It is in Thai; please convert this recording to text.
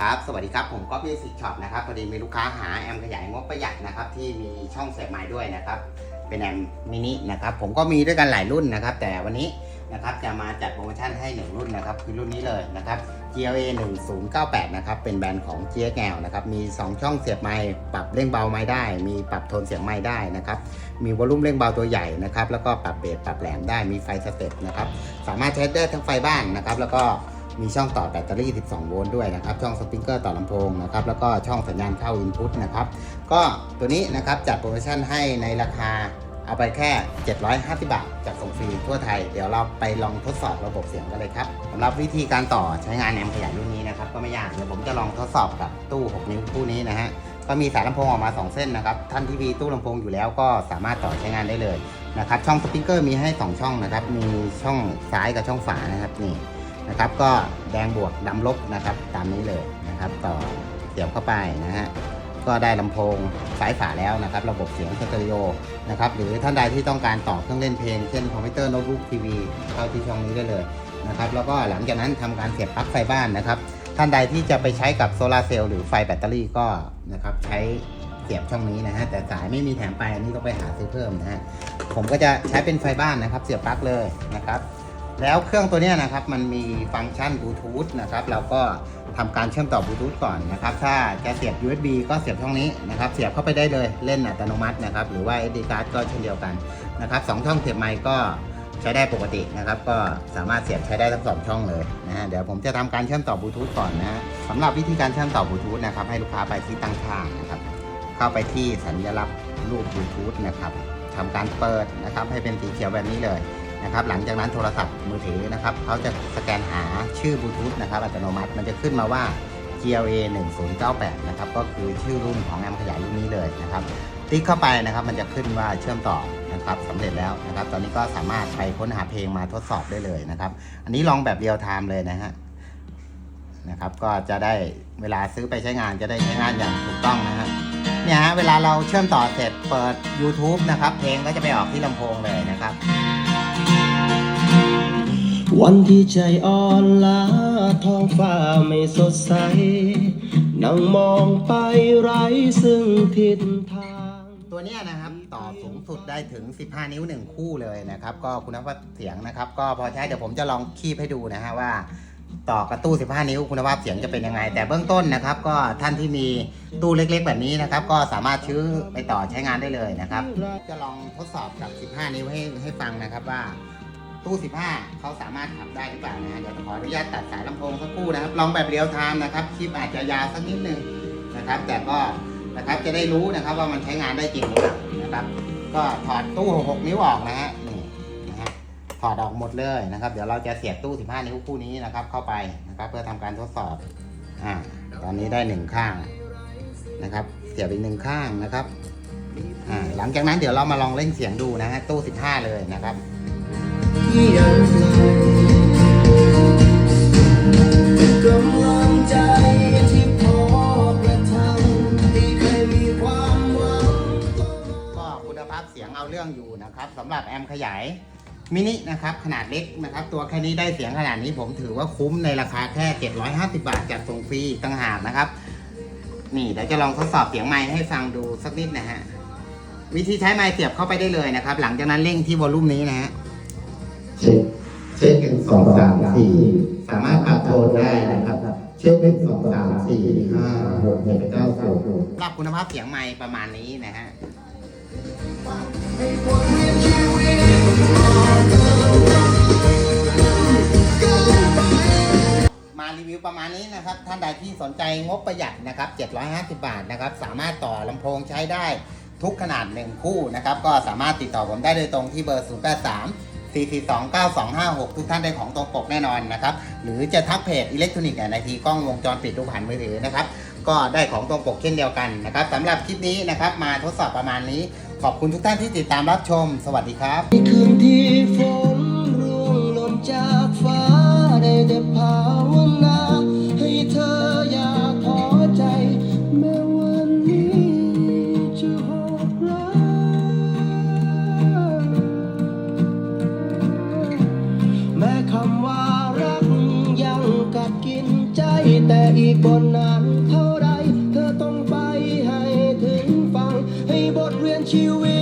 ครับสวัสดีครับผมก็มีสิกช็อปนะครับพอดีมีลูกค้าหาแอมขยายงบประหยัดนะครับที่มีช่องเสียบไม้ด้วยนะครับเป็นแอมมินินะครับผมก็มีด้วยกันหลายรุ่นนะครับ แต่วันนี้นะครับจะมาจัดโปรโมชั่นให้ 1 รุ่นนะครับคือรุ่นนี้เลยนะครับ GLA 1098นะครับเป็นแบรนด์ของ GXL นะครับมี 2 ช่องเสียบไม้ปรับเร่งเบาไม้ได้ มีปรับโทนเสียงไม้ได้นะครับมีวอลลุ่มเร่งเบาตัวใหญ่นะครับแล้วก็ปรับเบสปรับแหลมได้มีไฟสเต็ปนะครับสามารถใช้ได้ทั้งไฟบ้านนะครับแล้วก็ มีช่องต่อแบตเตอรี่ 12 โวลต์ด้วยนะครับ ช่องสปริงเกอร์ต่อลำโพงนะครับ แล้วก็ช่องสัญญาณเข้าอินพุตนะครับ ก็ตัวนี้นะครับจัดโปรโมชั่นให้ในราคาเอาไปแค่ 750 บาทจากส่งฟรีทั่วไทย เดี๋ยวเราไปลองทดสอบระบบเสียงกันเลยครับสำหรับวิธีการต่อใช้งานแอมป์ขยายรุ่นนี้นะครับ ก็ไม่ยาก เดี๋ยวผมจะลองทดสอบกับตู้ 6 นิ้วคู่นี้นะฮะ ก็มีสายลำโพงออกมา 2 เส้นนะครับ ท่านที่มีตู้ลำโพงอยู่แล้วก็สามารถต่อใช้งานได้เลยนะครับ ช่องสปริงเกอร์มีให้ 2 ช่องนะครับ มีช่องซ้ายกับช่องฝานะครับนี่ นะครับ ก็แดงบวกดำลบนะครับ ตามนี้เลยนะครับ ต่อเสียบเข้าไปนะฮะก็ได้ลำโพงสายฝาแล้วนะครับ ระบบเสียงสเตอริโอนะครับหรือท่านใดที่ต้องการต่อเครื่องเล่นเพลง เช่นคอมพิวเตอร์โน้ตบุ๊กทีวีเข้าที่ช่องนี้ได้เลยนะครับแล้วก็หลังจากนั้นทำการเสียบปลั๊กไฟบ้านนะครับ ท่านใดที่จะไปใช้กับโซลาเซลล์หรือไฟแบตเตอรี่ก็นะครับใช้เสียบช่องนี้นะฮะแต่สายไม่มีแถมไปอันนี้ต้องไปหาซื้อเพิ่มนะฮะผมก็จะใช้เป็นไฟบ้านนะครับ เสียบปลั๊กเลยนะครับ แล้วเครื่องตัวนี้นะครับมันมีฟังก์ชันบลูทูธนะครับเราก็ทำการเชื่อมต่อบลูทูธก่อนนะครับถ้าจะเสียบ USB ก็เสียบช่องนี้นะครับเสียบเข้าไปได้เลยเล่นอัตโนมัตินะครับหรือว่า SD card ก็เช่นเดียวกันนะครับสองช่องเสียบไมค์ก็ใช้ได้ปกตินะครับ ก็สามารถเสียบใช้ได้ทั้งสองช่องเลยนะฮะเดี๋ยวผมจะทำการเชื่อมต่อบลูทูธก่อนนะฮะสำหรับวิธีการเชื่อมต่อบลูทูธนะครับให้ลูกค้าไปที่ตั้งค่านะครับเข้าไปที่สัญลักษณ์รูปบลูทูธนะครับทำการเปิดนะครับให้เป็นสีเขียวแบบนี้เลย นะครับหลังจากนั้นโทรศัพท์มือถือนะครับเขาจะสแกนหาชื่อบลูทูธนะครับอัตโนมัติมันจะขึ้นมาว่า GLA 1098นะครับก็คือชื่อรุ่นของแอมขยายรุ่นนี้เลยนะครับติ๊กเข้าไปนะครับมันจะขึ้นว่าเชื่อมต่อนะครับสำเร็จแล้วนะครับ ตอนนี้ก็สามารถไปค้นหาเพลงมาทดสอบได้เลยนะครับ อันนี้ลองแบบเรียลไทม์เลยนะฮะนะครับก็จะได้เวลาซื้อไปใช้งานจะได้ใช้งานอย่างถูกต้องนะฮะเนี่ยฮะเวลาเราเชื่อมต่อเสร็จเปิด YouTube นะครับ เพลงก็จะไปออกที่ลำโพงเลยนะครับ วันที่ใจอ่อนล้าท้องฟ้าไม่สดใส นั่งมองไปไร้ซึ่งทิศทาง ตัวเนี้ยนะครับต่อสูงสุดได้ถึง 15 นิ้ว 1 คู่เลยนะครับ ก็คุณภาพเสียงนะครับ ก็พอใช้เดี๋ยวผมจะลองคีบให้ดูนะฮะว่า ต่อกระตู้ 15 นิ้วคุณภาพเสียงจะเป็นยังไง แต่เบื้องต้นนะครับ ก็ท่านที่มีตู้เล็กๆ แบบนี้นะครับ ก็สามารถซื้อไปต่อใช้งานได้เลยนะครับ จะลองทดสอบกับ 15 นิ้วให้ให้ฟังนะครับว่า ตู้ 15 เขาสามารถขับได้หรือเปล่านะฮะเดี๋ยวขออนุญาตตัดสายลำโพงสักครู่นะครับ ลองแบบเรียลไทม์นะครับ คลิปอาจจะยาวสักนิดนึงนะครับ แต่ก็นะครับจะได้รู้นะครับว่ามันใช้งานได้จริงหรือเปล่านะครับ ก็ถอดตู้ 66 นิ้วออกนะฮะนี่นะฮะถอดออกหมดเลยนะครับ เดี๋ยวเราจะเสียบตู้ 15 นิ้วคู่นี้นะครับ เข้าไปนะครับ เพื่อทำการทดสอบอ่าตอนนี้ได้หนึ่งข้างนะครับ เสียบอีกหนึ่งข้างนะครับอ่าหลังจากนั้นเดี๋ยวเรามาลองเล่นเสียงดูนะฮะตู้ 15 เลยนะครับ ยังไกลเป็นกำลังใจที่พอกระทำที่เคยมีความหวังก็คุณภาพเสียงเอาเรื่องอยู่นะครับสำหรับแอมขยายมินินะครับขนาดเล็กนะครับ ตัวแค่นี้ได้เสียงขนาดนี้ผมถือว่าคุ้มในราคาแค่ 750 บาทจัดส่งฟรีต่างหากนะครับ นี่เดี๋ยวจะลองทดสอบเสียงไมค์ให้ฟังดูสักนิดนะฮะวิธีใช้ไมค์เสียบเข้าไปได้เลยนะครับ หลังจากนั้นเร่งที่วอลลุ่มนี้นะฮะ เช็คเช็คหนึ่งสองสามสี่สามารถปรับโทนได้นะครับ เช็คหนึ่งสองสามสี่ห้าหกเจ็ดเก้าสิบสำหรับคุณภาพเสียงไมค์ประมาณนี้นะฮะมารีวิวประมาณนี้นะครับ ท่านใดที่สนใจงบประหยัดนะครับ 750 บาทนะครับ สามารถต่อลำโพงใช้ได้ทุกขนาด1คู่นะครับ ก็สามารถติดต่อผมได้โดยตรงที่เบอร์ 083 442 9256 ทุกท่านได้ของตรงปกแน่นอนนะครับ หรือจะทักเพจอิเล็กทรอนิกส์ในทีกล้องวงจรปิดดูผ่านมือถือนะครับ ก็ได้ของตรงปกเช่นเดียวกันนะครับสำหรับคลิปนี้นะครับมาทดสอบประมาณนี้ ขอบคุณทุกท่านที่ติดตามรับชม สวัสดีครับ แต่อีกบนานเท่าไร เธอต้องไปให้ถึงฟัง ให้บทเรียนชีวิต